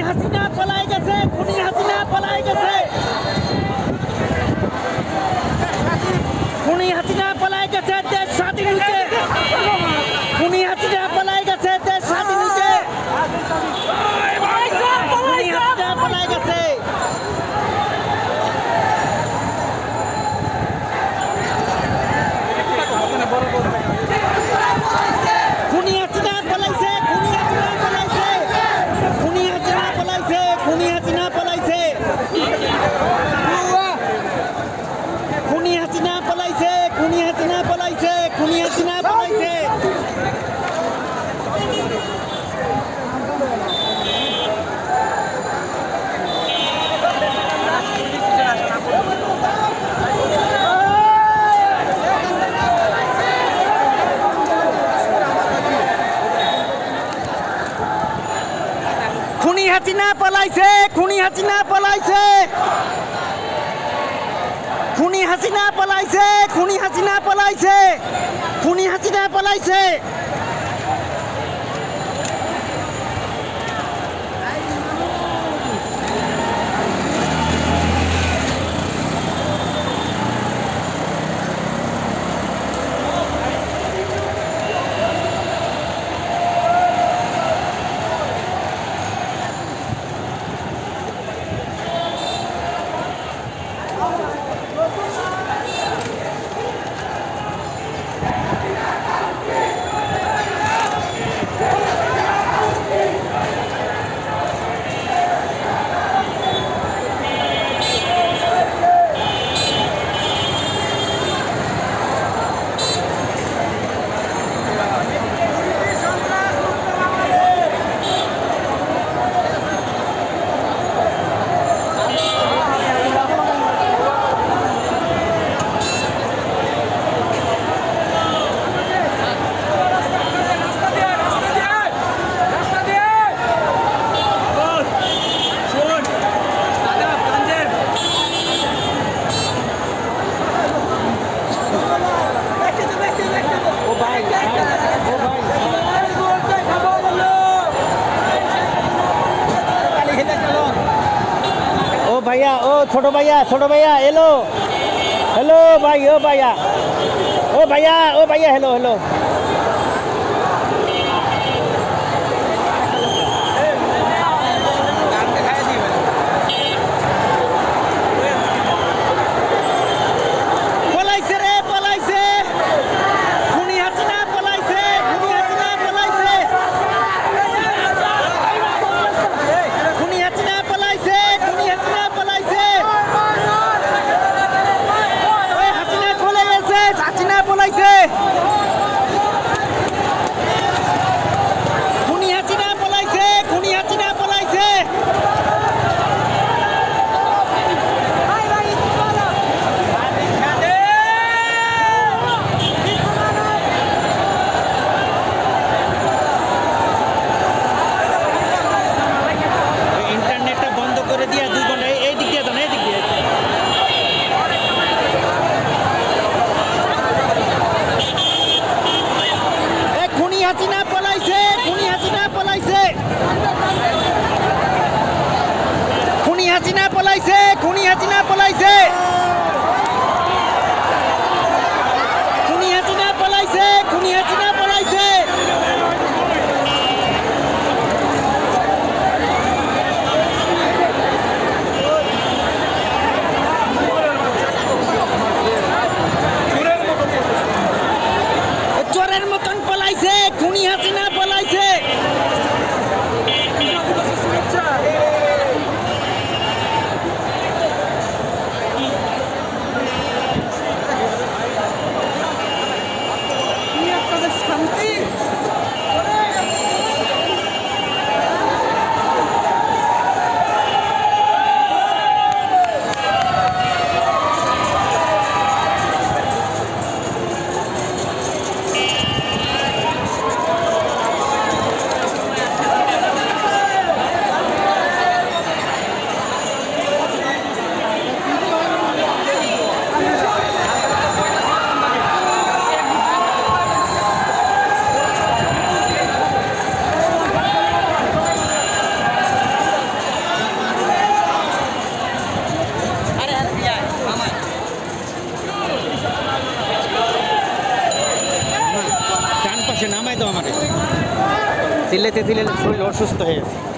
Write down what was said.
হাসিনা পলাই গেছে খুনি হাসিনা পলাই গেছে। খুনি হাসিনা পলাই গেছে দেশ স্বাধীন হয়েছে খুনি হাসিনা পলাই গেছে দেশ স্বাধীন হয়েছে খুনি হাসিনা পলাই গেছে খুনি হাসিনা পলাইছে খুনি হাসিনা পলাইছে খুনি হাসিনা পলাইছে খুনি হাসিনা পলাইছে খুনি হাসিনা পলাইছে খুনি হাসিনা পলাইছে খুনি হাসিনা পলাইছে খুনি হাসিনা পলাইছে খুনি হাসিনা পলাইছে। খুনি হাসিনা পলাইছে খুনি হাসিনা পলাইছে খুনি হাসিনা পলাইছে ও ভাইয়া, ও ছোট ভাইয়া ছোট ভাইয়া এলো হ্যালো ভাই, ও ভাইয়া ও ভাইয়া ও ভাইয়া হ্যালো হ্যালো চিল্লাইতে চিল্লাইতে শরীর অসুস্থ হয়ে গেছে।